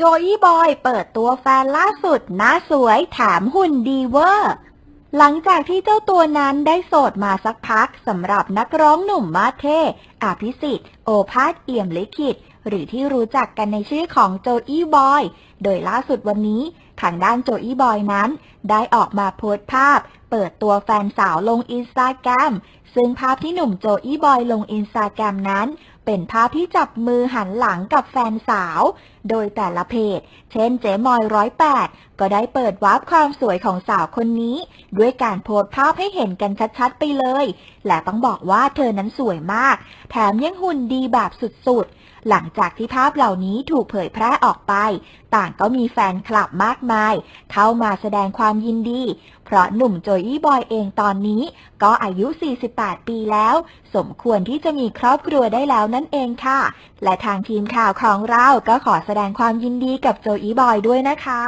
โจอี้บอยเปิดตัวแฟนล่าสุดหน้าสวยแถมหุ่นดีเวอร์ หลังจากที่เจ้าตัวนั้นได้โสดมาสักพักสำหรับนักร้องหนุ่มมาเทอภิสิทธิ์ โอภาสเอี่ยมลิขิต หรือที่รู้จักกันในชื่อของโจอี้บอย โดยล่าสุดวันนี้ ทางด้านโจอี้บอยนั้น ได้ออกมาโพสต์ภาพ เปิดตัวแฟนสาวลงอินสตาแกรมซึ่งภาพที่หนุ่มโจอี้บอยลงอินสตาแกรมนั้น เป็นภาพที่จับมือหันหลังกับแฟนสาว โดยแต่ละเพจ เช่นเจมอยร้อยแปดก็ได้เปิดวาร์ปความสวยของสาวคนนี้ ด้วยการโพสภาพให้เห็นกันชัดๆไปเลย และต้องบอกว่าเธอนั้นสวยมาก แถมยังหุ่นดีแบบสุดๆ หลังจากที่ภาพเหล่านี้ถูกเผยแพร่ออกไป ต่างก็มีแฟนคลับมากมาย เข้ามาแสดงความยินดี เพราะหนุ่มโจอี้บอยเองตอนนี้ ก็อายุ 48 ปีแล้ว สมควรที่จะมีครอบครัวได้แล้วนะนั่นเองค่ะ และทางทีมข่าวของเราก็ขอแสดงความยินดีกับโจอี้บอยด้วยนะคะ